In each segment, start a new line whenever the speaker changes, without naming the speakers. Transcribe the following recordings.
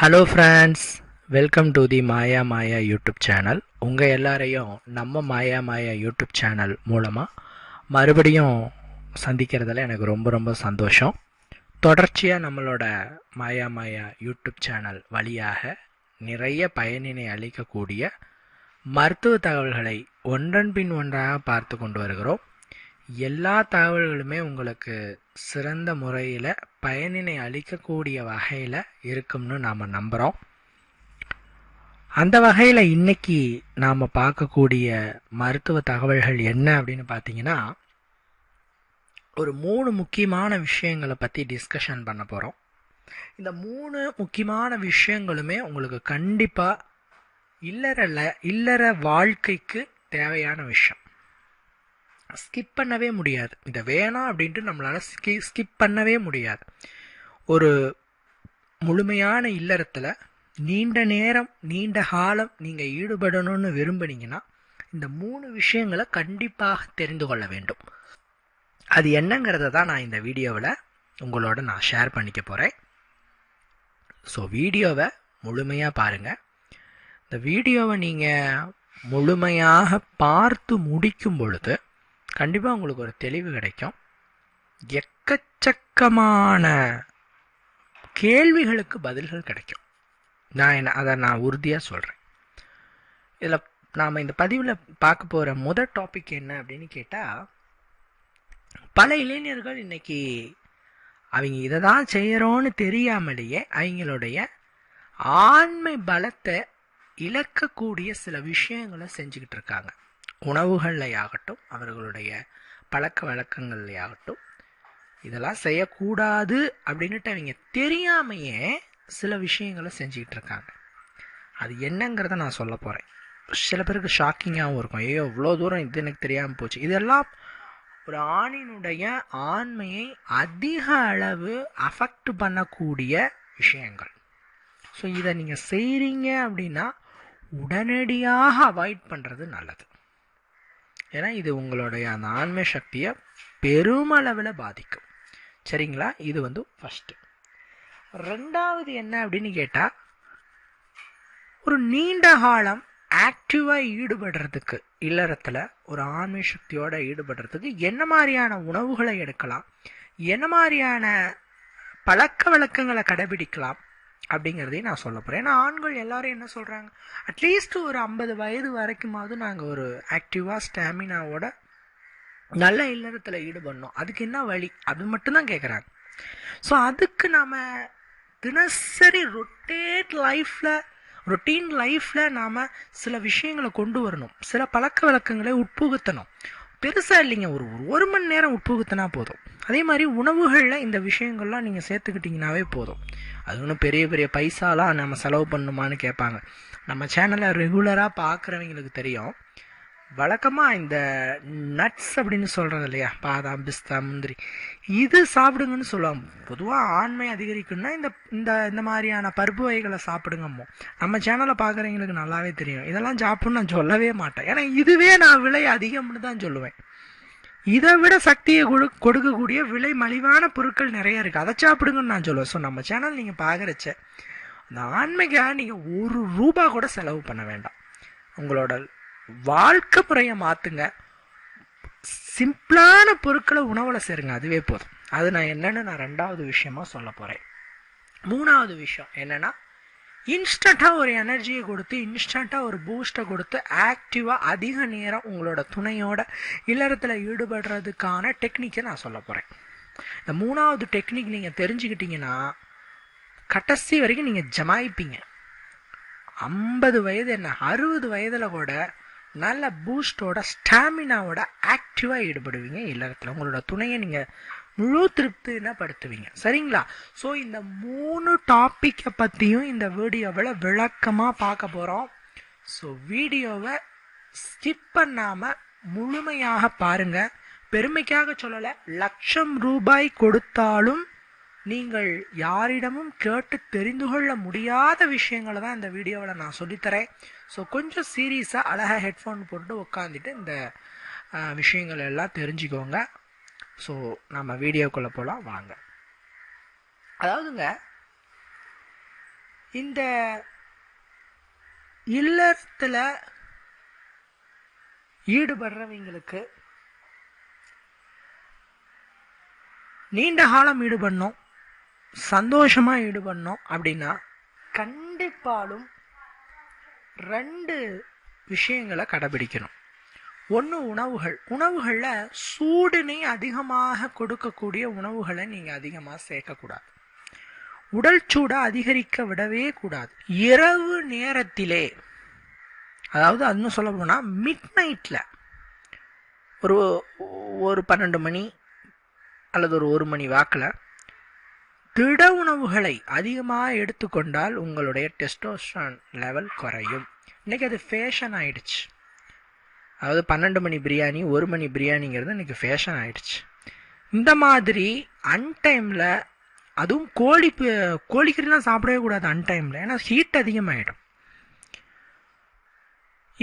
Hello friends welcome to the Maya Maya YouTube channel உங்கள் எல்லாரையும் நம்ம மாயா மாயா யூடியூப் சேனல் மூலமாக மறுபடியும் சந்திக்கிறதுல எனக்கு ரொம்ப ரொம்ப சந்தோஷம். தொடர்ச்சியாக நம்மளோட மாயா மாயா யூடியூப் சேனல் வழியாக நிறைய பயனினை அளிக்கக்கூடிய மருத்துவ தகவல்களை ஒன்றன் பின் ஒன்றாக பார்த்து கொண்டு வருகிறோம். எல்லா தகவல்களுமே உங்களுக்கு சிறந்த முறையில் பயனினை அளிக்கக்கூடிய வகையில் இருக்கும்னு நாம் நம்புகிறோம் அந்த வகையில் இன்னைக்கு நாம் பார்க்கக்கூடிய மருத்துவ தகவல்கள் என்ன அப்படின்னு பார்த்தீங்கன்னா ஒரு மூணு முக்கியமான விஷயங்களை பற்றி டிஸ்கஷன் பண்ண போகிறோம் இந்த மூணு முக்கியமான விஷயங்களுமே உங்களுக்கு கண்டிப்பாக இல்லற இல்லற வாழ்க்கைக்கு தேவையான விஷயம். ஸ்கிப் பண்ணவே முடியாது. இதை வேணாம் அப்படின்ட்டு நம்மளால் ஸ்கி ஸ்கிப் பண்ணவே முடியாது. ஒரு முழுமையான இல்லறத்தில் நீண்ட நேரம் நீண்ட காலம் நீங்கள் ஈடுபடணும்னு விரும்புனீங்கன்னா இந்த மூணு விஷயங்களை கண்டிப்பாக தெரிந்து கொள்ள வேண்டும். அது என்னங்கிறத தான் நான் இந்த வீடியோவில் உங்களோட நான் ஷேர் பண்ணிக்க போகிறேன் ஸோ வீடியோவை முழுமையாக பாருங்கள் இந்த வீடியோவை நீங்கள் முழுமையாக பார்த்து முடிக்கும் பொழுது கண்டிப்பாக உங்களுக்கு ஒரு தெளிவு கிடைக்கும். எக்கச்சக்கமான கேள்விகளுக்கு பதில்கள் கிடைக்கும். நான் என்ன அதை நான் உறுதியாக சொல்கிறேன் இதில் நாம் இந்த பதிவில் பார்க்க போகிற முதல் டாபிக் என்ன அப்படின்னு கேட்டால் பல இளைஞர்கள் இன்னைக்கு அவங்க இதை தான் செய்கிறோன்னு தெரியாமலேயே அவங்களுடைய ஆண்மை பலத்தை இழக்கக்கூடிய சில விஷயங்களை செஞ்சுக்கிட்டு இருக்காங்க. உணவுகள்லையாகட்டும் அவர்களுடைய பழக்க வழக்கங்கள்லையாகட்டும் இதெல்லாம் செய்யக்கூடாது அப்படின்ட்டு அவங்க தெரியாமையே சில விஷயங்களை செஞ்சுக்கிட்டு இருக்காங்க அது என்னங்கிறத நான் சொல்ல போகிறேன் சில பேருக்கு ஷாக்கிங்காகவும் இருக்கும். ஐயோ இவ்வளோ தூரம் இது எனக்கு தெரியாமல் போச்சு. இதெல்லாம் ஒரு ஆணினுடைய ஆண்மையை அதிக அளவு அஃபெக்ட் பண்ணக்கூடிய விஷயங்கள். ஸோ இதை நீங்கள் செய்கிறீங்க அப்படின்னா உடனடியாக அவாய்ட் பண்ணுறது நல்லது. ஏன்னா இது உங்களுடைய அந்த ஆண்மை சக்தியை பெருமளவில் பாதிக்கும். சரிங்களா? இது வந்து ஃபஸ்ட்டு ரெண்டாவது என்ன அப்படின்னு கேட்டால் ஒரு நீண்ட காலம் ஆக்டிவாக ஈடுபடுறதுக்கு இல்லறத்தில் ஒரு ஆண்மை சக்தியோடு ஈடுபடுறதுக்கு என்ன மாதிரியான உணவுகளை எடுக்கலாம்? என்ன மாதிரியான பழக்க வழக்கங்களை கடைபிடிக்கலாம்? அப்படிங்கிறதையும் நான் சொல்ல போகிறேன் ஏன்னா ஆண்கள் எல்லோரும் என்ன சொல்கிறாங்க அட்லீஸ்ட் ஒரு ஐம்பது வயது வரைக்குமாவது நாங்கள் ஒரு ஆக்டிவாக ஸ்டாமினாவோட நல்ல இல்லறத்தில் ஈடுபடணும். அதுக்கு என்ன வழி? அது மட்டும்தான் கேட்குறாங்க ஸோ அதுக்கு நாம் தினசரி ரொட்டேட் லைஃப்பில் ரொட்டீன் லைஃப்பில் நாம் சில விஷயங்களை கொண்டு வரணும். சில பழக்க வழக்கங்களை உட்புகுத்தணும். பெருசாக இல்லைங்க. ஒரு ஒரு மணி நேரம் உட்புகுத்தினா போதும். அதே மாதிரி உணவுகளில் இந்த விஷயங்கள்லாம் நீங்கள் சேர்த்துக்கிட்டிங்கனாவே போதும். அது ஒன்றும் பெரிய பெரிய பைசாலாம் நம்ம செலவு பண்ணுமான்னு கேட்பாங்க. நம்ம சேனலை ரெகுலராக பார்க்குறவங்களுக்கு தெரியும். வழக்கமாக இந்த நட்ஸ் அப்படின்னு சொல்கிறது இல்லையா? பாதாம் பிஸ்தா முந்திரி. இது சாப்பிடுங்கன்னு சொல்லுவாங்க. பொதுவாக ஆண்மை அதிகரிக்குன்னா இந்த இந்த இந்த மாதிரியான பருப்பு வகைகளை சாப்பிடுங்கம்மோ. நம்ம சேனலை பார்க்குறவங்களுக்கு நல்லாவே தெரியும். இதெல்லாம் சாப்பிட்ணுன்னு நான் சொல்லவே மாட்டேன். ஏன்னா இதுவே நான் விலை அதிகம்னு தான் சொல்லுவேன். இதை விட சக்தியை கொடு கொடுக்கக்கூடிய விலை மலிவான பொருட்கள் நிறைய இருக்குது அதை சாப்பிடுங்கன்னு நான் சொல்லுவேன். ஸோ நம்ம சேனல் நீங்கள் பார்க்குறச்ச அந்த ஆண்மைக்காக நீங்கள் ஒரு ரூபா கூட செலவு பண்ண வேண்டாம். உங்களோட வாழ்க்கை முறையை மாற்றுங்க சிம்பிளான பொருட்களை உணவில் சேருங்க. அதுவே போதும். அது நான் என்னென்னு நான் ரெண்டாவது விஷயமா சொல்ல போகிறேன் மூணாவது விஷயம் என்னென்னா இன்ஸ்டண்ட்டாக ஒரு எனர்ஜியை கொடுத்து இன்ஸ்டண்ட்டாக ஒரு பூஸ்ட்டை கொடுத்து ஆக்டிவாக அதிக நேரம் உங்களோட துணையோட இல்லறத்தில் ஈடுபடுறதுக்கான டெக்னிக்கை நான் சொல்ல போகிறேன் இந்த மூணாவது டெக்னிக் நீங்கள் தெரிஞ்சுக்கிட்டீங்கன்னா கடைசி வரைக்கும் நீங்கள் ஜமாயிப்பீங்க. ஐம்பது வயது என்ன அறுபது வயதில் கூட நல்ல பூஸ்டோட ஸ்டாமினாவோட ஆக்டிவாக ஈடுபடுவீங்க. இல்லறத்தில் உங்களோட துணையை நீங்கள் முழு திருப்தினப்படுத்துவீங்க சரிங்களா? ஸோ இந்த மூணு டாப்பிக்கை பற்றியும் இந்த வீடியோவில் விளக்கமாக பார்க்க போகிறோம் ஸோ வீடியோவை ஸ்கிப் பண்ணாமல் முழுமையாக பாருங்கள் பெருமைக்காக சொல்லலை லட்சம் ரூபாய் கொடுத்தாலும் நீங்கள் யாரிடமும் கேட்டு தெரிந்து கொள்ள முடியாத விஷயங்களை தான் இந்த வீடியோவில் நான் சொல்லித்தரேன். ஸோ கொஞ்சம் சீரியஸாக அழகாக ஹெட்ஃபோன் போட்டு உட்காந்துட்டு இந்த விஷயங்கள் எல்லாம் தெரிஞ்சுக்கோங்க. ஸோ நம்ம வீடியோக்குள்ளே போகலாம் வாங்க. அதாவதுங்க இந்த இல்லத்தில் ஈடுபடுறவங்களுக்கு நீண்ட காலம் ஈடுபடணும் சந்தோஷமாக ஈடுபடணும் அப்படின்னா கண்டிப்பாலும் ரெண்டு விஷயங்களை கடைபிடிக்கணும். ஒன்று உணவுகள். உணவுகளில் சூடினை அதிகமாக கொடுக்கக்கூடிய உணவுகளை நீங்கள் அதிகமாக சேர்க்கக்கூடாது. உடல் சூடை அதிகரிக்க விடவே கூடாது. இரவு நேரத்திலே அதாவது அதுன்னு சொல்ல போனால் மிட் நைட்டில் ஒரு ஒரு பன்னெண்டு மணி அல்லது ஒரு ஒரு மணி வாக்கில் திட உணவுகளை அதிகமாக எடுத்துக்கொண்டால் உங்களுடைய டெஸ்டோஸ்ட்ரான் லெவல் குறையும். இன்றைக்கி அது ஃபேஷன் ஆயிடுச்சு. அதாவது பன்னெண்டு மணி பிரியாணி ஒரு மணி பிரியாணிங்கிறது இன்றைக்கி ஃபேஷன் ஆயிடுச்சு. இந்த மாதிரி அன்டைமில் அதுவும் கோழி கோழிக்கறிலாம் சாப்பிடவே கூடாது அன்டைமில் ஏன்னா ஹீட் அதிகமாகிடும்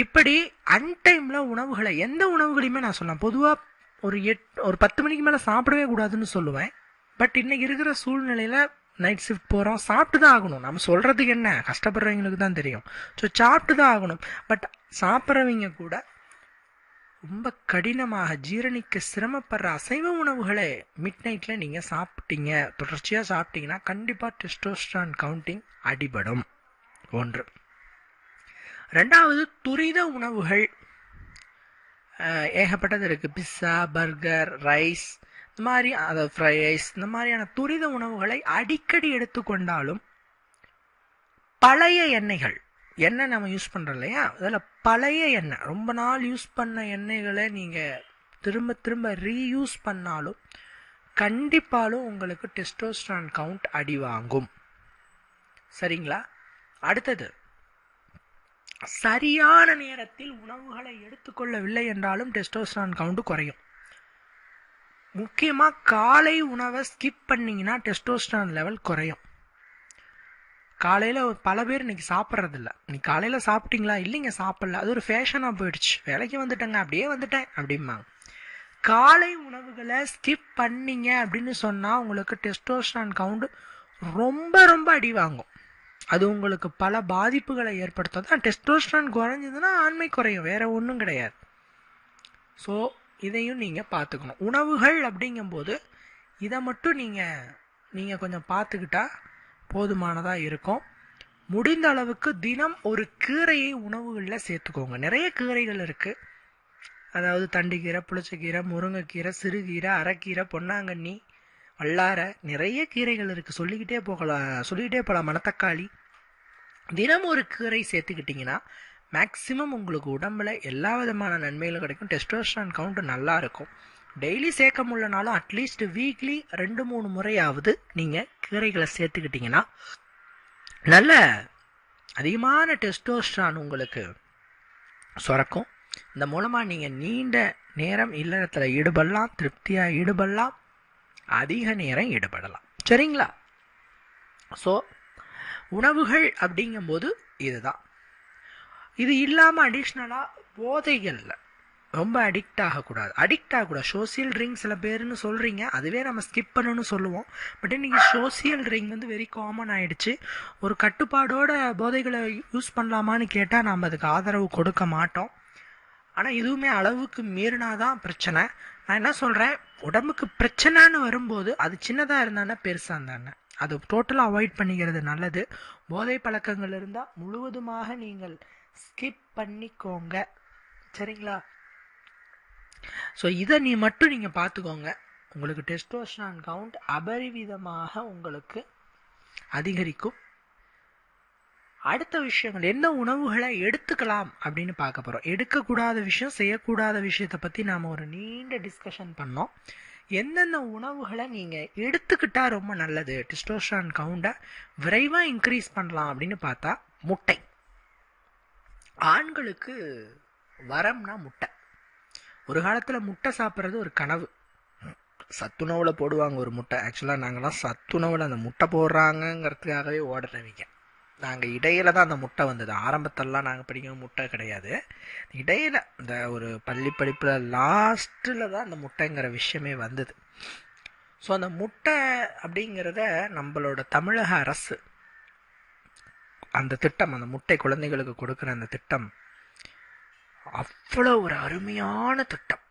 இப்படி அன்டைமில் உணவுகளை எந்த உணவுகளையுமே நான் சொல்லலாம். பொதுவாக ஒரு எட் ஒரு பத்து மணிக்கு மேலே சாப்பிடவே கூடாதுன்னு சொல்லுவேன். பட் இன்றைக்கி இருக்கிற சூழ்நிலையில் நைட் ஷிஃப்ட் போகிறோம் சாப்பிட்டு தான் ஆகணும். நம்ம சொல்கிறதுக்கு என்ன? கஷ்டப்படுறவங்களுக்கு தான் தெரியும். ஸோ சாப்பிட்டு தான் ஆகணும். பட் சாப்பிட்றவங்க கூட ரொம்ப கடினமாக ஜீரணிக்க சிரமப்படுற அசைவ உணவுகளை மிட் நைட்டில் நீங்கள் சாப்பிட்டீங்க. தொடர்ச்சியாக சாப்பிட்டீங்கன்னா கண்டிப்பாக டெஸ்டோஸ்ட்ரான் கவுண்டிங் அடிபடும். ஒன்று. ரெண்டாவது துரித உணவுகள். ஏகப்பட்டது இருக்குது பிஸ்ஸா பர்கர் ரைஸ் இந்த மாதிரி அதாவது ஃப்ரை ரைஸ் இந்த மாதிரியான துரித உணவுகளை அடிக்கடி எடுத்துக்கொண்டாலும் பழைய எண்ணெய்கள் எண்ணெய் நம்ம யூஸ் பண்ணுறோம் இல்லையா? அதில் பழைய எண்ணெய் ரொம்ப நாள் யூஸ் பண்ண எண்ணெய்களை நீங்கள் திரும்ப திரும்ப ரீயூஸ் பண்ணாலும் கண்டிப்பாலும் உங்களுக்கு டெஸ்டோஸ்ட்ரான் கவுண்ட் அடி வாங்கும் சரிங்களா? அடுத்தது சரியான நேரத்தில் உணவுகளை எடுத்துக்கொள்ளவில்லை என்றாலும் டெஸ்டோஸ்ட்ரான் கவுண்ட் குறையும். முக்கியமாக காலை உணவை ஸ்கிப் பண்ணிங்கன்னா டெஸ்டோஸ்ட்ரான் லெவல் குறையும். காலையில் பல பேர் இன்னைக்கு சாப்பிட்றதில்ல. இன்னைக்கு காலையில் சாப்பிட்டீங்களா? இல்லைங்க சாப்பிடல. அது ஒரு ஃபேஷனாக போயிடுச்சு. வேலைக்கு வந்துட்டேங்க அப்படியே வந்துட்டேன் அப்படிம்பாங்க. காலை உணவுகளை ஸ்கிப் பண்ணீங்க அப்படின்னு சொன்னால் உங்களுக்கு டெஸ்டோஸ்டான் கவுண்ட் ரொம்ப ரொம்ப அடி வாங்கும். அது உங்களுக்கு பல பாதிப்புகளை ஏற்படுத்தும். தான் டெஸ்டோஸ்ட்ரான் குறைஞ்சதுன்னா ஆண்மை குறையும் வேற ஒன்றும் கிடையாது. ஸோ இதையும் நீங்கள் பார்த்துக்கணும். உணவுகள் அப்படிங்கும்போது இதை மட்டும் நீங்கள் நீங்கள் கொஞ்சம் பார்த்துக்கிட்டா போதுமானதாக இருக்கும். முடிந்த அளவுக்கு தினம் ஒரு கீரையை உணவுகளில் சேர்த்துக்கோங்க. நிறைய கீரைகள் இருக்குது அதாவது தண்டுக்கீரை புளிச்சக்கீரை முருங்கைக்கீரை சிறுகீரை அரைக்கீரை பொன்னாங்கண்ணி வல்லார நிறைய கீரைகள் இருக்குது சொல்லிக்கிட்டே போகலாம் சொல்லிக்கிட்டே போகலாம். மணத்தக்காளி. தினம் ஒரு கீரை சேர்த்துக்கிட்டிங்கன்னா மேக்ஸிமம் உங்களுக்கு உடம்புல எல்லா விதமான நன்மைகளும் கிடைக்கும். டெஸ்டோஸ்டான் கவுண்ட் நல்லா இருக்கும். டெய்லி சேர்க்க முடியலனாலும் அட்லீஸ்ட் வீக்லி ரெண்டு மூணு முறையாவது நீங்கள் கீரைகளை சேர்த்துக்கிட்டிங்கன்னா நல்ல அதிகமான டெஸ்டோஸ்ட்ரான் உங்களுக்கு சுரக்கும். இந்த மூலமாக நீங்கள் நீண்ட நேரம் இல்லறத்தில் ஈடுபடலாம் திருப்தியாக ஈடுபடலாம் அதிக நேரம் ஈடுபடலாம். சரிங்களா? ஸோ உணவுகள் அப்படிங்கும்போது இதுதான். இது இல்லாமல் அடிஷ்னலாக போதைகளில் ரொம்ப அடிக்ட் ஆகக்கூடாது. அடிக்ட் ஆகக்கூடாது. சோசியல் ட்ரிங்க் சில பேர்னு சொல்கிறீங்க அதுவே நம்ம ஸ்கிப் பண்ணணும்னு சொல்லுவோம். பட் இன்றைக்கி சோசியல் ட்ரிங்க் வந்து வெரி காமன் ஆயிடுச்சு. ஒரு கட்டுப்பாடோட போதைகளை யூஸ் பண்ணலாமான்னு கேட்டால் நம்ம அதுக்கு ஆதரவு கொடுக்க மாட்டோம். ஆனால் இதுவுமே அளவுக்கு மீறினா தான் பிரச்சனை. நான் என்ன சொல்கிறேன் உடம்புக்கு பிரச்சனைன்னு வரும்போது அது சின்னதாக இருந்தானே பெருசாக இருந்தானே அது டோட்டலாக அவாய்ட் பண்ணிக்கிறது நல்லது. போதை பழக்கங்கள் இருந்தால் முழுவதுமாக நீங்கள் ஸ்கிப் பண்ணிக்கோங்க. சரிங்களா? ஸோ இதை நீ மட்டும் நீங்கள் பார்த்துக்கோங்க. உங்களுக்கு டெஸ்டோஸ்டான் கவுண்ட் அபரிவிதமாக உங்களுக்கு அதிகரிக்கும். அடுத்த விஷயங்கள் என்ன உணவுகளை எடுத்துக்கலாம் அப்படின்னு பார்க்க போகிறோம் எடுக்கக்கூடாத விஷயம் செய்யக்கூடாத விஷயத்தை பற்றி நாம் ஒரு நீண்ட டிஸ்கஷன் பண்ணோம். எந்தெந்த உணவுகளை நீங்கள் எடுத்துக்கிட்டா ரொம்ப நல்லது? டிஸ்டோஸ்டான் கவுண்டை விரைவாக இன்க்ரீஸ் பண்ணலாம் அப்படின்னு பார்த்தா முட்டை. ஆண்களுக்கு வரம்னா முட்டை. ஒரு காலத்தில் முட்டை சாப்பிட்றது ஒரு கனவு. சத்துணவில் போடுவாங்க ஒரு முட்டை. ஆக்சுவலாக நாங்கள்லாம் சத்துணவில் அந்த முட்டை போடுறாங்கங்கிறதுக்காகவே ஓடுறவங்க. நாங்கள் இடையில தான் அந்த முட்டை வந்தது. ஆரம்பத்திலலாம் நாங்கள் படிக்கும் முட்டை கிடையாது. இடையில இந்த ஒரு பள்ளி படிப்பில் லாஸ்ட்டில் தான் அந்த முட்டைங்கிற விஷயமே வந்தது. ஸோ அந்த முட்டை அப்படிங்கிறத நம்மளோட தமிழக அரசு அந்த திட்டம் அந்த முட்டை குழந்தைகளுக்கு கொடுக்குற அந்த திட்டம் அவ்வளோ ஒரு அருமையான திட்டம்.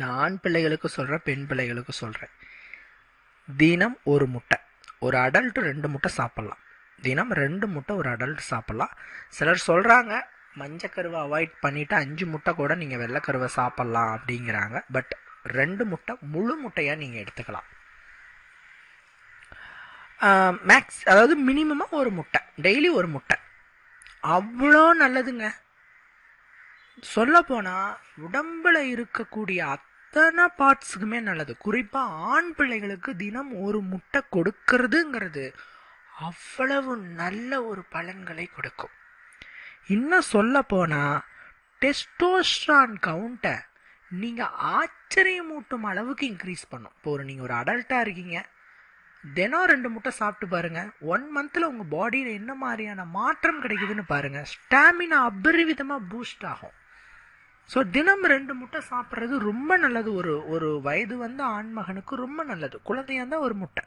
நான் ஆண் பிள்ளைகளுக்கு சொல்கிறேன் பெண் பிள்ளைகளுக்கு சொல்கிறேன் தினம் ஒரு முட்டை ஒரு அடல்ட் ரெண்டு முட்டை சாப்பிட்லாம். தினம் ரெண்டு முட்டை ஒரு அடல்ட் சாப்பிட்லாம். சிலர் சொல்கிறாங்க மஞ்சக்கருவை அவாய்ட் பண்ணிவிட்டு அஞ்சு முட்டை கூட நீங்கள் வெள்ளைக்கருவை சாப்பிட்லாம் அப்படிங்கிறாங்க. பட் ரெண்டு முட்டை முழு முட்டையாக நீங்கள் எடுத்துக்கலாம். மேக்ஸ் அதாவது மினிமமாக ஒரு முட்டை டெய்லி ஒரு முட்டை. அவ்வளோ நல்லதுங்க. சொல்லப்போனால் உடம்பில் இருக்கக்கூடிய அத்தனை பார்ட்ஸுக்குமே நல்லது. குறிப்பாக ஆண் பிள்ளைகளுக்கு தினம் ஒரு முட்டை கொடுக்கறதுங்கிறது அவ்வளவு நல்ல ஒரு பலன்களை கொடுக்கும். இன்னும் சொல்ல போனால் டெஸ்டோஸ்ட்ரான் கவுண்ட்டை நீங்கள் ஆச்சரியமூட்டும் அளவுக்கு இன்க்ரீஸ் பண்ணும். இப்போ ஒரு நீங்கள் ஒரு அடல்ட்டாக இருக்கீங்க. தினம் ரெண்டு முட்டை சாப்பிட்டு பாருங்கள் ஒன் மந்தில் உங்கள் பாடியில் என்ன மாதிரியான மாற்றம் கிடைக்குதுன்னு பாருங்கள் ஸ்டாமினா அபரிவிதமாக பூஸ்ட் ஆகும். ஸோ தினம் ரெண்டு முட்டை சாப்பிட்றது ரொம்ப நல்லது. ஒரு ஒரு வயது வந்த ஆண்மகனுக்கு ரொம்ப நல்லது. குழந்தையா இருந்தால் ஒரு முட்டை.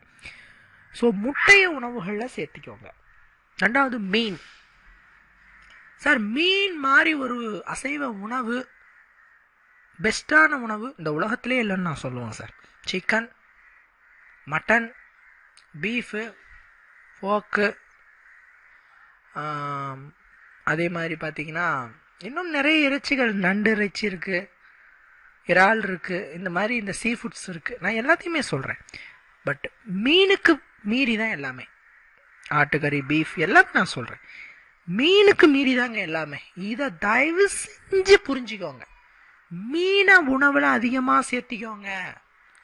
ஸோ முட்டைய உணவுகளில் சேர்த்திக்கோங்க. ரெண்டாவது மீன். சார் மீன் மாதிரி ஒரு அசைவ உணவு பெஸ்ட்டான உணவு இந்த உலகத்திலே இல்லைன்னு நான் சொல்லுவேன் சார் சிக்கன் மட்டன் பீஃபு போக்கு அதே மாதிரி பார்த்தீங்கன்னா இன்னும் நிறைய இறைச்சிகள் நண்டு இறைச்சி இருக்குது இறால் இருக்குது இந்த மாதிரி இந்த சீ ஃபுட்ஸ் இருக்குது நான் எல்லாத்தையுமே சொல்கிறேன் பட் மீனுக்கு மீறி தான் எல்லாமே. ஆட்டுக்கறி பீஃப் எல்லாமே நான் சொல்கிறேன் மீனுக்கு மீறி தாங்க எல்லாமே. இதை தயவு செஞ்சு புரிஞ்சுக்கோங்க. மீனை உணவில் அதிகமாக சேர்த்திக்கோங்க.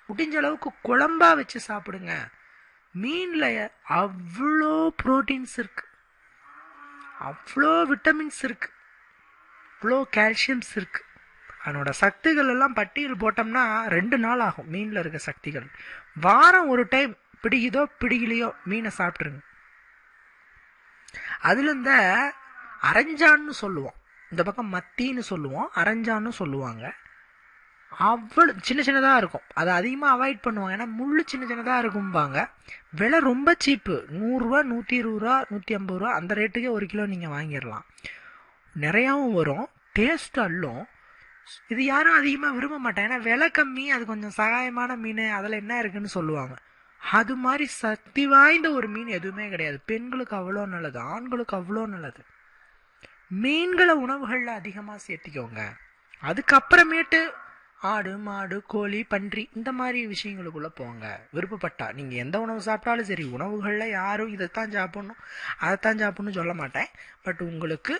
முடிஞ்ச அளவுக்கு குழம்பா வச்சு சாப்பிடுங்க. மீனில் அவ்வளோ ப்ரோட்டீன்ஸ் இருக்குது அவ்வளோ விட்டமின்ஸ் இருக்குது அவ்வளோ கால்சியம்ஸ் இருக்குது அதனோட சக்திகள் எல்லாம் பட்டியல் போட்டோம்னா ரெண்டு நாள் ஆகும் மீனில் இருக்க சக்திகள். வாரம் ஒரு டைம் பிடிக்குதோ பிடிக்கலையோ மீனை சாப்பிட்ருங்க அதில் இந்த அரைஞ்சான்னு சொல்லுவோம். இந்த பக்கம் மத்தின்னு சொல்லுவோம் அரைஞ்சான்னு சொல்லுவாங்க. அவ்வளோ சின்ன சின்னதாக இருக்கும். அதை அதிகமாக அவாய்ட் பண்ணுவாங்க. ஏன்னா முள் சின்ன சின்னதாக இருக்கும்பாங்க. விலை ரொம்ப சீப்பு. நூறுரூவா நூற்றி இருபது ரூபா நூற்றி ஐம்பது ரூபா அந்த ரேட்டுக்கே ஒரு கிலோ நீங்கள் வாங்கிடலாம். நிறையாவும் வரும். டேஸ்ட் அல்லும் இது யாரும் அதிகமாக விரும்ப மாட்டாங்க. ஏன்னா விலை கம்மி அது கொஞ்சம் சகாயமான மீன் அதில் என்ன இருக்குன்னு சொல்லுவாங்க. அது மாதிரி சக்தி வாய்ந்த ஒரு மீன் எதுவுமே கிடையாது. பெண்களுக்கு அவ்வளோ நல்லது ஆண்களுக்கு அவ்வளோ நல்லது. மீன்களை உணவுகளில் அதிகமாக சேர்த்திக்கோங்க. அதுக்கப்புறமேட்டு ஆடு மாடு கோழி பன்றி இந்த மாதிரி விஷயங்களுக்குள்ளே போங்க. விருப்பப்பட்டா நீங்கள் எந்த உணவு சாப்பிட்டாலும் சரி உணவுகளில் யாரும் இதைத்தான் சாப்பிட்ணும் அதைத்தான் சாப்பிட்ணும் சொல்ல மாட்டேன். பட் உங்களுக்கு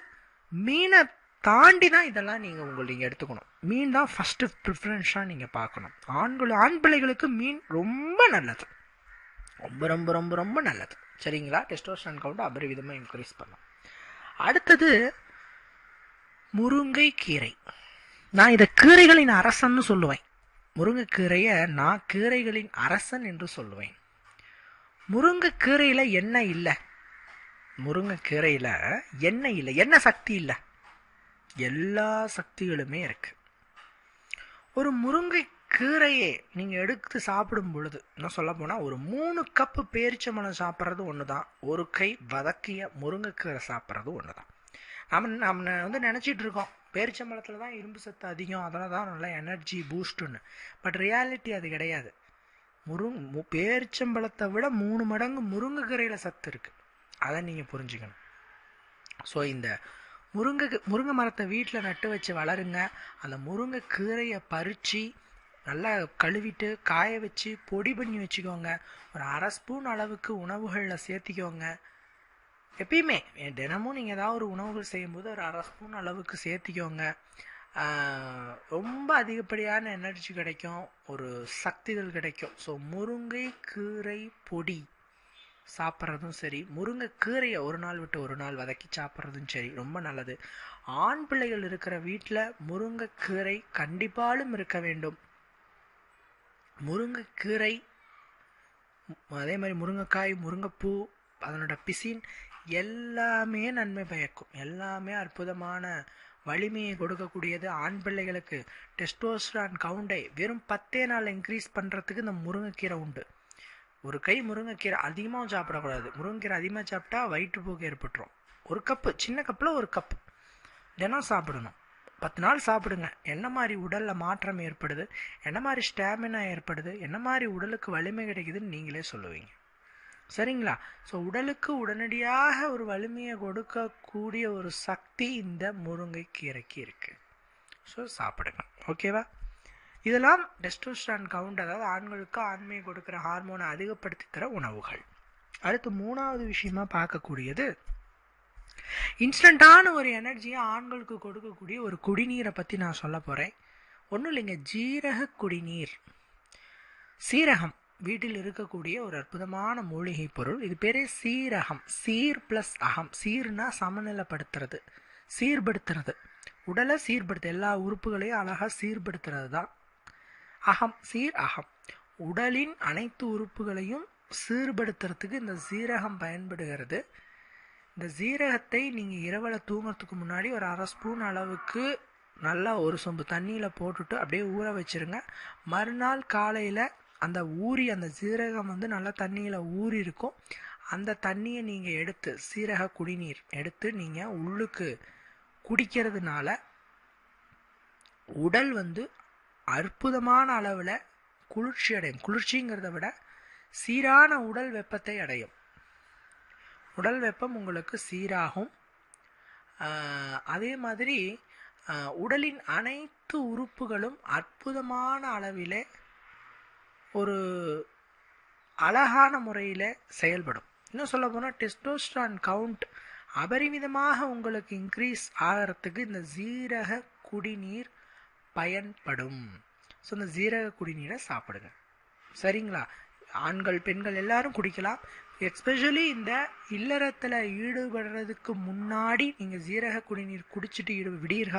மீனை தாண்டி தான் இதெல்லாம் நீங்கள் உங்களுக்கு நீங்கள் எடுத்துக்கணும். மீன் தான் ஃபஸ்ட்டு ப்ரிஃபரன்ஸாக நீங்கள் பார்க்கணும். ஆண்கள் ஆண் பிள்ளைகளுக்கு மீன் ரொம்ப நல்லது. ரொம்ப ரொம்ப ரொம்ப ரொம்ப நல்லது. சரிங்களா? டெஸ்டோஸ்டன் கவுண்ட் அபரிவிதமாக இன்க்ரீஸ் பண்ணும் அடுத்தது முருங்கை கீரை. நான் இதை கீரைகளின் அரசன்னு சொல்லுவேன். முருங்கைக்கீரையை நான் கீரைகளின் அரசன் என்று சொல்லுவேன். முருங்கைக்கீரையில் எண்ணெய் இல்லை? முருங்கைக்கீரையில் எண்ணெய் இல்லை? என்ன சக்தி இல்லை? எல்லா சக்திகளுமே இருக்கு. ஒரு முருங்கை கீரையே நீங்கள் எடுத்து சாப்பிடும் பொழுது என்ன சொல்ல போனால் ஒரு மூணு கப்பு பேரிச்சம்பழம் சாப்பிட்றது ஒன்று தான் ஒரு கை வதக்கிய முருங்கைக்கீரை சாப்பிட்றது ஒன்று தான் நம்ம நம்ம வந்து நினச்சிட்டு இருக்கோம். பேரிச்சம்பழத்தில் தான் இரும்பு சத்து அதிகம் அதனால தான் நல்லா எனர்ஜி பூஸ்ட்டுன்னு பட் ரியாலிட்டி அது கிடையாது. முருங் பேரிச்சம்பழத்தை விட மூணு மடங்கு முருங்கைக்கீரையில் சத்து இருக்குது அதை நீங்கள் புரிஞ்சுக்கணும். ஸோ இந்த முருங்கை முருங்கை மரத்தை வீட்டில் நட்டு வச்சு வளருங்க. அந்த முருங்கை கீரையை பறித்து நல்லா கழுவிட்டு காய வச்சு பொடி பண்ணி வச்சுக்கோங்க. ஒரு அரை ஸ்பூன் அளவுக்கு உணவுகளில் சேர்த்திக்கோங்க. எப்பயுமே தினமும் நீங்கள் ஏதாவது ஒரு உணவுகள் செய்யும்போது ஒரு அரை ஸ்பூன் அளவுக்கு சேர்த்திக்கோங்க. ரொம்ப அதிகப்படியான எனர்ஜி கிடைக்கும். ஒரு சக்திகள் கிடைக்கும். ஸோ முருங்கை கீரை பொடி சாப்பிட்றதும் சரி முருங்கைக்கீரையை ஒரு நாள் விட்டு ஒரு நாள் வதக்கி சாப்பிட்றதும் சரி ரொம்ப நல்லது. ஆண் பிள்ளைகள் இருக்கிற வீட்டில் முருங்கைக்கீரை கண்டிப்பாலும் இருக்க வேண்டும். முருங்கைக்கீரை அதே மாதிரி முருங்கைக்காய் முருங்கைப்பூ அதனோட பிசின் எல்லாமே நன்மை பயக்கும். எல்லாமே அற்புதமான வலிமையை கொடுக்கக்கூடியது ஆண் பிள்ளைகளுக்கு. டெஸ்டோஸ்ட்ரான் கவுண்டை வெறும் பத்தே நாள் இன்க்ரீஸ் பண்ணுறதுக்கு இந்த முருங்கைக்கீரை உண்டு. ஒரு கை முருங்கைக்கீரை அதிகமாகவும் சாப்பிடக்கூடாது. முருங்கைக்கீரை அதிகமாக சாப்பிட்டா வயிற்றுப்போக்கு ஏற்பட்டுரும். ஒரு கப்பு சின்ன கப்பில் ஒரு கப் தினம் சாப்பிடணும். பத்து நாள் சாப்பிடுங்க. என்ன மாதிரி உடலில் மாற்றம் ஏற்படுது? என்ன மாதிரி ஸ்டாமினா ஏற்படுது? என்ன மாதிரி உடலுக்கு வலிமை கிடைக்குதுன்னு நீங்களே சொல்லுவீங்க. சரிங்களா? ஸோ உடலுக்கு உடனடியாக ஒரு வலிமையை கொடுக்கக்கூடிய ஒரு சக்தி இந்த முருங்கைக்கீரைக்கு இருக்குது ஸோ சாப்பிடுங்க. ஓகேவா இதெல்லாம் டெஸ்டோஸ்டான் கவுண்ட் அதாவது ஆண்களுக்கு ஆண்மையை கொடுக்குற ஹார்மோனை அதிகப்படுத்தி தர உணவுகள். அடுத்து மூணாவது விஷயமா பார்க்கக்கூடியது இன்ஸ்டண்ட்டான ஒரு எனர்ஜியை ஆண்களுக்கு கொடுக்கக்கூடிய ஒரு குடிநீரை பற்றி நான் சொல்ல போகிறேன் ஒன்றும் இல்லைங்க ஜீரக குடிநீர். சீரகம் வீட்டில் இருக்கக்கூடிய ஒரு அற்புதமான மூலிகை பொருள். இது பேரே சீரகம் சீர் ப்ளஸ் அகம். சீர்னா சமநிலைப்படுத்துறது சீர்படுத்துறது. உடலை சீர்படுத்த எல்லா உறுப்புகளையும் அழகாக சீர்படுத்துறது தான் அகம் சீர் அகம். உடலின் அனைத்து உறுப்புகளையும் சீர்படுத்துறதுக்கு இந்த சீரகம் பயன்படுகிறது. இந்த சீரகத்தை நீங்கள் இரவில் தூங்குறதுக்கு முன்னாடி ஒரு அரை ஸ்பூன் அளவுக்கு நல்லா ஒரு சொம்பு தண்ணியில் போட்டுட்டு அப்படியே ஊற வச்சுருங்க. மறுநாள் காலையில் அந்த ஊறி அந்த சீரகம் வந்து நல்லா தண்ணியில் ஊறி இருக்கும். அந்த தண்ணியை நீங்கள் எடுத்து சீரக குடிநீர் எடுத்து நீங்கள் உள்ளுக்கு குடிக்கிறதுனால உடல் வந்து அற்புதமான அளவில் குளிர்ச்சி அடையும். குளிர்ச்சிங்கிறத விட சீரான உடல் வெப்பத்தை அடையும். உடல் வெப்பம் உங்களுக்கு சீராகும். அதே மாதிரி உடலின் அனைத்து உறுப்புகளும் அற்புதமான அளவில் ஒரு அழகான முறையில் செயல்படும். இன்னும் சொல்ல போனால் டெஸ்டோஸ்டான் கவுண்ட் அபரிமிதமாக உங்களுக்கு இன்க்ரீஸ் ஆகிறதுக்கு இந்த ஜீரக குடிநீர் பயன்படும். ஸோ இந்த ஜீரக குடிநீரை சாப்பிடுங்க. சரிங்களா? ஆண்கள் பெண்கள் எல்லாரும் குடிக்கலாம். எஸ்பெஷலி இந்த இல்லறத்தில் ஈடுபடுறதுக்கு முன்னாடி நீங்கள் ஜீரக குடிநீர் குடிச்சிட்டு ஈடு விடியற்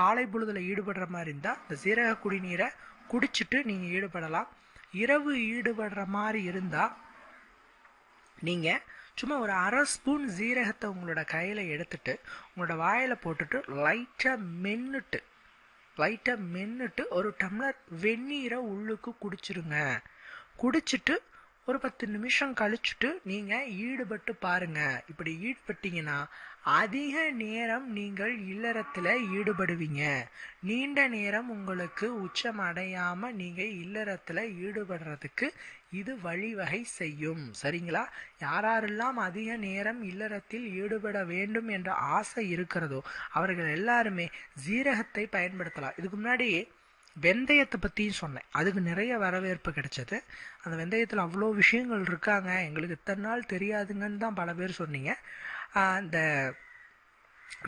காலை பொழுதில் ஈடுபடுற மாதிரி இருந்தால் இந்த ஜீரக குடிநீரை குடிச்சிட்டு நீங்கள் ஈடுபடலாம். இரவு ஈடுபடுற மாதிரி இருந்தால் நீங்கள் சும்மா ஒரு அரை ஸ்பூன் ஜீரகத்தை உங்களோட கையில் எடுத்துட்டு உங்களோட வாயில் போட்டுட்டு லைட்டாக மென்னுட்டு லைட்டாக மென்னுட்டு ஒரு டம்ளர் வெந்நீரை உள்ளுக்கு குடிச்சிருங்க. குடிச்சிட்டு ஒரு பத்து நிமிஷம் கழிச்சுட்டு நீங்கள் ஈடுபட்டு பாருங்க. இப்படி ஈடுபட்டீங்கன்னா அதிக நேரம் நீங்கள் இல்லறத்தில் ஈடுபடுவீங்க. நீண்ட நேரம் உங்களுக்கு உச்சம் அடையாமல் நீங்கள் இல்லறத்தில் ஈடுபடுறதுக்கு இது வழிவகை செய்யும். சரிங்களா? யாரெல்லாம் அதிக நேரம் இல்லறத்தில் ஈடுபட வேண்டும் என்ற ஆசை இருக்கிறதோ அவர்கள் எல்லாருமே ஜீரகத்தை பயன்படுத்தலாம். இதுக்கு முன்னாடி வெந்தயத்தை பற்றியும் சொன்னேன். அதுக்கு நிறைய வரவேற்பு கிடைச்சது. அந்த வெந்தயத்தில் அவ்வளோ விஷயங்கள் இருக்காங்க. எங்களுக்கு இத்தனை நாள் தெரியாதுங்கன்னு தான் பல பேர் சொன்னீங்க. அந்த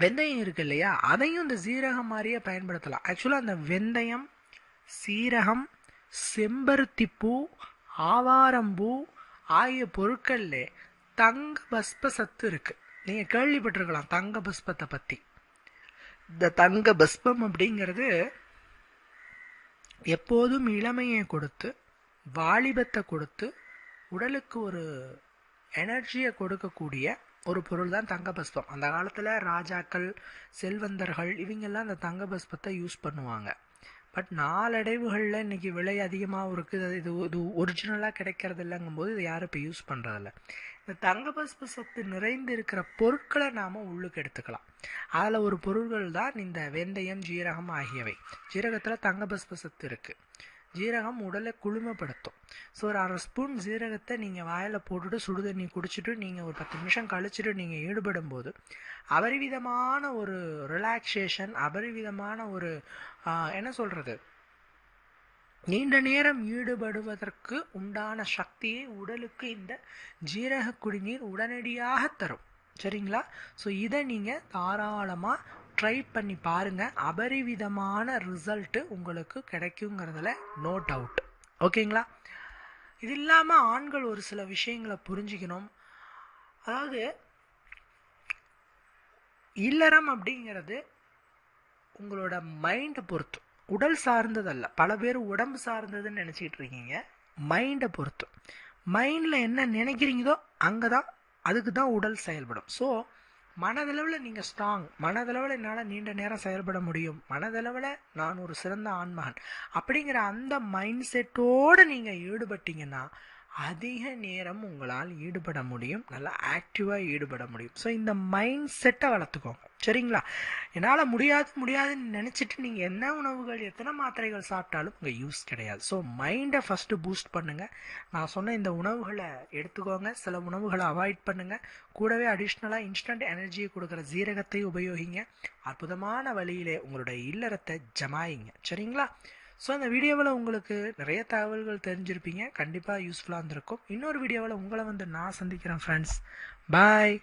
வெந்தயம் இருக்கு இல்லையா? அதையும் இந்த சீரகம் மாதிரியே பயன்படுத்தலாம். ஆக்சுவலாக அந்த வெந்தயம் சீரகம் செம்பருத்திப்பூ ஆவாரம்பூ ஆகிய பொருட்களில் தங்க பஸ்ப சத்து இருக்கு. நீங்கள் கேள்விப்பட்டிருக்கலாம் தங்க பஸ்பத்தை பற்றி இந்த தங்க பஸ்பம் அப்படிங்கிறது எப்போதும் இளமையை கொடுத்து வாலிபத்தை கொடுத்து உடலுக்கு ஒரு எனர்ஜியை கொடுக்கக்கூடிய ஒரு பொருள் தான் தங்க பஸ்பம் அந்த காலத்தில் ராஜாக்கள் செல்வந்தர்கள் இவங்கெல்லாம் அந்த தங்க பஸ்பத்தை யூஸ் பண்ணுவாங்க. பட் நாளடைவுகளில் இன்றைக்கி விலை அதிகமாகவும் இருக்குது. இது இது ஒரிஜினலாக கிடைக்கிறது இல்லைங்கும்போது இதை யாரும் இப்போ யூஸ் பண்ணுறதில்ல இந்த தங்க பஸ்ப சத்து நிறைந்திருக்கிற பொருட்களை நாம் உள்ளுக்கு எடுத்துக்கலாம். அதில் ஒரு பொருள்கள் தான் இந்த வெந்தயம் ஜீரகம் ஆகியவை. ஜீரகத்தில் தங்க சத்து இருக்குது ஜீரகம் உடலை குளுமைப்படுத்தும். ஸோ ஒரு அரை ஸ்பூன் ஜீரகத்தை நீங்கள் வாயில் போட்டுட்டு சுடு தண்ணி குடிச்சிட்டு நீங்கள் ஒரு பத்து நிமிஷம் கழிச்சிட்டு நீங்கள் ஈடுபடும் போது அபரிவிதமான ஒரு ரிலாக்ஸேஷன் அபரிவிதமான ஒரு என்ன சொல்கிறது நீண்ட நேரம் ஈடுபடுவதற்கு உண்டான சக்தியை உடலுக்கு இந்த ஜீரக குடிநீர் உடனடியாக தரும். சரிங்களா? ஸோ இதை நீங்கள் தாராளமாக ட்ரை பண்ணி பாருங்கள் அபரிவிதமான ரிசல்ட்டு உங்களுக்கு கிடைக்குங்கிறதுல நோ டவுட் ஓகேங்களா? இது இல்லாமல் ஆண்கள் ஒரு சில விஷயங்களை புரிஞ்சுக்கணும். அதாவது இல்லறம் அப்படிங்கிறது உங்களோட மைண்டை பொறுத்து. உடல் சார்ந்ததல்ல. பல பேர் உடம்பு சார்ந்ததுன்னு நினச்சிக்கிட்டு இருக்கீங்க மைண்டை பொறுத்து. மைண்டில் என்ன நினைக்கிறீங்களோ அங்கே தான் அதுக்கு தான் உடல் செயல்படும். ஸோ மனதளவில் நீங்கள் ஸ்ட்ராங் மனதளவில் என்னால் நீண்ட நேரம் செயல்பட முடியும். மனதளவில் நான் ஒரு சிறந்த ஆண்மகன். அப்படிங்கிற அந்த மைண்ட் செட்டோடு நீங்கள் ஈடுபட்டீங்கன்னா அதிக நேரம் உங்களால் ஈடுபட முடியும். நல்லா ஆக்டிவாக ஈடுபட முடியும். ஸோ இந்த மைண்ட் செட்டை வளர்த்துக்கோங்க. சரிங்களா? என்னால் முடியாது முடியாதுன்னு நினச்சிட்டு நீங்கள் என்ன உணவுகள் எத்தனை மாத்திரைகள் சாப்பிட்டாலும் உங்கள் யூஸ் கிடையாது. ஸோ மைண்டை ஃபஸ்ட்டு பூஸ்ட் பண்ணுங்கள் நான் சொன்ன இந்த உணவுகளை எடுத்துக்கோங்க. சில உணவுகளை அவாய்ட் பண்ணுங்கள் கூடவே அடிஷ்னலாக இன்ஸ்டன்ட் எனர்ஜியை கொடுக்குற ஜீரகத்தை உபயோகிங்க. அற்புதமான வழியிலே உங்களுடைய இல்லறத்தை ஜமாயிங்க. சரிங்களா? ஸோ இந்த வீடியோவில் உங்களுக்கு நிறைய தகவல்கள் தெரிஞ்சிருப்பீங்க. கண்டிப்பாக யூஸ்ஃபுல்லாக இருந்திருக்கும். இன்னொரு வீடியோவில் உங்களை வந்து நான் சந்திக்கிறேன் ஃப்ரெண்ட்ஸ் பாய்